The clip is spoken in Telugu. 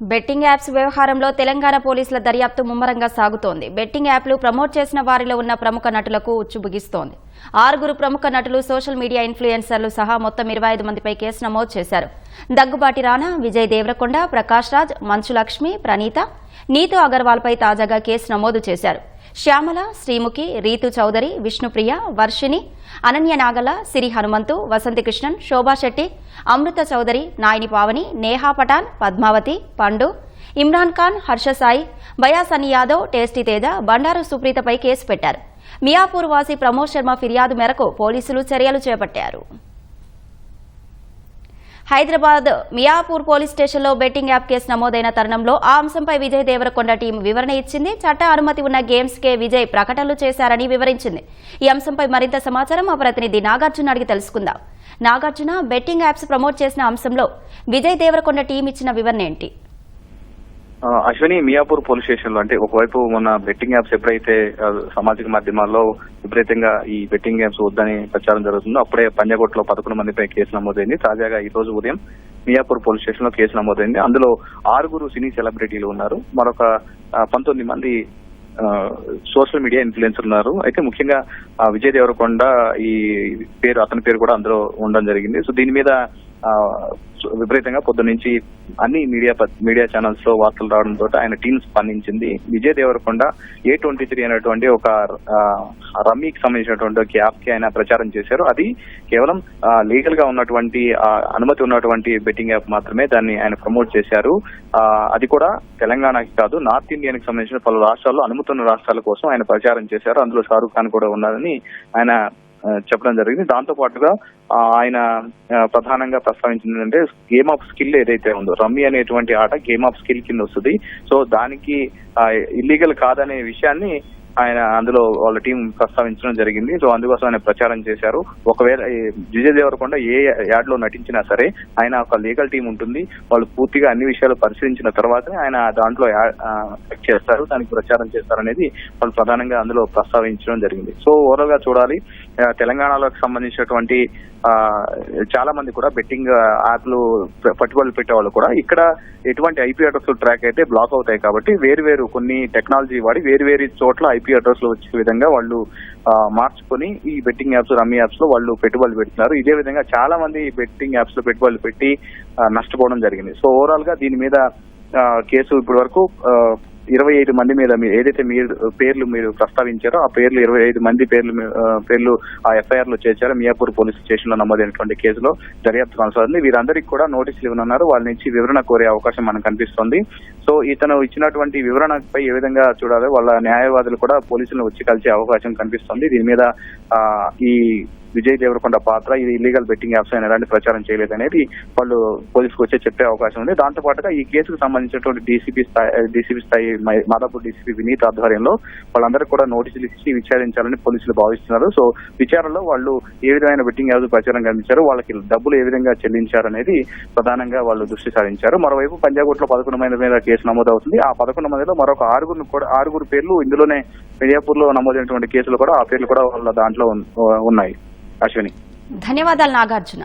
బెట్టింగ్ యాప్స్ వ్యవహారంలో తెలంగాణ పోలీసుల దర్యాప్తు ముమ్మరంగా సాగుతోంది. బెట్టింగ్ యాప్లు ప్రమోట్ చేసిన వారిలో ఉన్న ప్రముఖ నటులకు ఉచ్చుబిగిస్తోంది ఆరుగురు ప్రముఖ నటులు సోషల్ మీడియా ఇన్ఫ్లుయెన్సర్లు సహా మొత్తం ఇరవై ఐదు మందిపై కేసు నమోదు చేశారు. దగ్గుబాటి రాణా విజయ్ దేవరకొండ ప్రకాష్ రాజ్ మంచు లక్ష్మి ప్రణీత. నీతు అగర్వాల్పై తాజాగా కేసు నమోదు చేశారు. శ్యామల శ్రీముఖి రీతు చౌదరి విష్ణుప్రియ వర్షిణి అనన్య నాగల సిరి హనుమంతు వసంతి కృష్ణన్ అమృత చౌదరి నాయని పావని నేహా పఠాన్ పద్మావతి పండు ఇమ్రాన్ ఖాన్ హర్ష సాయి బయాసని యాదవ్ టేస్టీ తేజ బండారు సుప్రీతపై కేసు పెట్టారు. మియాపూర్ వాసి ప్రమోద్ శర్మ ఫిర్యాదు మేరకు పోలీసులు చర్యలు చేపట్టారు. హైదరాబాద్ మియాపూర్ పోలీస్ స్టేషన్లో బెట్టింగ్ యాప్ కేసు నమోదైన తరుణంలో ఆ అంశంపై విజయ్ దేవరకొండ టీం వివరణ ఇచ్చింది. చట్ట అనుమతి ఉన్న గేమ్స్ కే విజయ్ ప్రకటనలు చేశారని వివరించింది. ఈ అంశంపై మరింత సమాచారం మా ప్రతినిధి నాగార్జున అడిగి తెలుసుకుందాం. నాగార్జున బెట్టింగ్ యాప్స్ ప్రమోట్ చేసిన అంశంలో విజయ్ దేవరకొండ టీం ఇచ్చిన వివరణ ఏంటి? అశ్విని మియాపూర్ పోలీస్ స్టేషన్లో అంటే ఒకవైపు మొన్న బెట్టింగ్ యాప్స్ ఎప్పుడైతే సామాజిక మాధ్యమాల్లో విపరీతంగా ఈ బెట్టింగ్ యాప్స్ వద్దని ప్రచారం జరుగుతుందో అప్పుడే పంజాగుట్లో పదకొండు మందిపై కేసు నమోదైంది. తాజాగా ఈ రోజు ఉదయం మియాపూర్ పోలీస్ స్టేషన్లో కేసు నమోదైంది. అందులో ఆరుగురు సినీ సెలబ్రిటీలు ఉన్నారు. మరొక పంతొమ్మిది మంది సోషల్ మీడియా ఇన్ఫ్లుయెన్సర్ ఉన్నారు. అయితే ముఖ్యంగా విజయ్ దేవరకొండ ఈ పేరు అతని పేరు కూడా అందులో ఉండడం జరిగింది. సో దీని మీద విపరీతంగా పొద్దు నుంచి అన్ని మీడియా మీడియా ఛానల్స్లో వార్తలు రావడంతో ఆయన టీం స్పందించింది. Vijay Devarakonda A twenty three అనేటువంటి ఒక రమ్మీకి సంబంధించినటువంటి ఒక యాప్కి ఆయన ప్రచారం చేశారు. అది కేవలం లీగల్గా ఉన్నటువంటి అనుమతి ఉన్నటువంటి బెట్టింగ్ యాప్ మాత్రమే దాన్ని ఆయన ప్రమోట్ చేశారు. అది కూడా తెలంగాణకి కాదు నార్త్ ఇండియాకి సంబంధించిన పలు రాష్ట్రాల్లో అనుమతి ఉన్న రాష్ట్రాల కోసం ఆయన ప్రచారం చేశారు. అందులో షారూఖ్ ఖాన్ కూడా ఉన్నారని ఆయన చెప్పడం జరిగింది. దాంతో పాటుగా ఆ, ఆయన ప్రధానంగా ప్రస్తావించింది ఏంటంటే గేమ్ ఆఫ్ స్కిల్ ఏదైతే ఉందో రమ్మీ అనేటువంటి ఆట గేమ్ ఆఫ్ స్కిల్ కింద వస్తుంది. సో దానికి ఇల్లీగల్ కాదనే విషయాన్ని ఆయన అందులో వాళ్ళ టీం ప్రస్తావించడం జరిగింది. సో అందుకోసం ఆయన ప్రచారం చేశారు. ఒకవేళ విజయ్ దేవరకొండ ఏ యాడ్లో నటించినా సరే ఆయన ఒక లీగల్ టీం ఉంటుంది. వాళ్ళు పూర్తిగా అన్ని విషయాలు పరిశీలించిన తర్వాతనే ఆయన దాంట్లో చేస్తారు. దానికి ప్రచారం చేస్తారు అనేది వాళ్ళు ప్రధానంగా అందులో ప్రస్తావించడం జరిగింది. సో ఓవరాల్గా చూడాలి. తెలంగాణలోకి సంబంధించినటువంటి చాలా మంది కూడా బెట్టింగ్ యాప్లు పట్టుబడులు పెట్టేవాళ్ళు కూడా. ఇక్కడ ఎటువంటి ఐపీ అడ్రస్లు ట్రాక్ అయితే బ్లాక్ అవుతాయి కాబట్టి వేరు వేరు కొన్ని టెక్నాలజీ వాడి వేరు చోట్ల ఐపీ అడ్రస్లు వచ్చే విధంగా వాళ్ళు మార్చుకొని ఈ బెట్టింగ్ యాప్స్ రమ్మీ యాప్స్లో వాళ్ళు పెట్టుబడులు పెడుతున్నారు. ఇదే విధంగా చాలా మంది బెట్టింగ్ యాప్స్లో పెట్టుబడులు పెట్టి నష్టపోవడం జరిగింది. సో ఓవరాల్గా దీని మీద కేసు ఇప్పటి వరకు ఇరవై ఐదు మంది మీద మీరు ఏదైతే మీరు పేర్లు మీరు ప్రస్తావించారో ఆ పేర్లు ఇరవై ఐదు మంది పేర్లు పేర్లు ఆ ఎఫ్ఐఆర్లో చేర్చారు మియాపూర్ పోలీస్ స్టేషన్లో నమోదైనటువంటి కేసులో దర్యాప్తు కొనసాగుతుంది వీరందరికీ కూడా నోటీసులు ఇవ్వనున్నారు. వాళ్ళ నుంచి వివరణ కోరే అవకాశం మనకు కనిపిస్తుంది. సో ఇతను ఇచ్చినటువంటి వివరణపై ఏ విధంగా చూడాలో వాళ్ళ న్యాయవాదులు కూడా పోలీసులను వచ్చి కలిసే అవకాశం కనిపిస్తుంది. దీని మీద ఈ విజయ్ దేవరకొండ పాత్ర ఇది ఇల్లీగల్ బెట్టింగ్ యాప్స్ అని ఎలాంటి ప్రచారం చేయలేదనేది వాళ్ళు పోలీసుకు వచ్చే చెప్పే అవకాశం ఉంది. దాంతో పాటుగా ఈ కేసుకు సంబంధించినటువంటి డీసీపీ స్థాయి డీసీపీ స్థాయి మై- మాదాపూర్ డీసీపీ వినీత్ ఆధ్వర్యంలో వాళ్ళందరికీ కూడా నోటీసులు ఇచ్చి విచారించాలని పోలీసులు భావిస్తున్నారు. సో విచారణలో వాళ్ళు ఏ విధమైన బెట్టింగ్ యాప్స్ ప్రచారం కనిపించారు వాళ్ళకి డబ్బులు ఏ విధంగా చెల్లించారనేది ప్రధానంగా వాళ్ళు దృష్టి సారించారు. మరోవైపు పంజాగుట్లో పదకొండు మంది మీద కేసు నమోదు అవుతుంది ఆ పదకొండు మందిలో మరొక ఆరుగురు కూడా ఆరుగురు పేర్లు ఇందులోనే మిర్యాపూర్లో నమోదైనటువంటి కేసులు కూడా ఆ పేర్లు కూడా వాళ్ళ దాంట్లో ఉన్నాయి. అశ్విని. ధన్యవాదాలు నాగార్జున.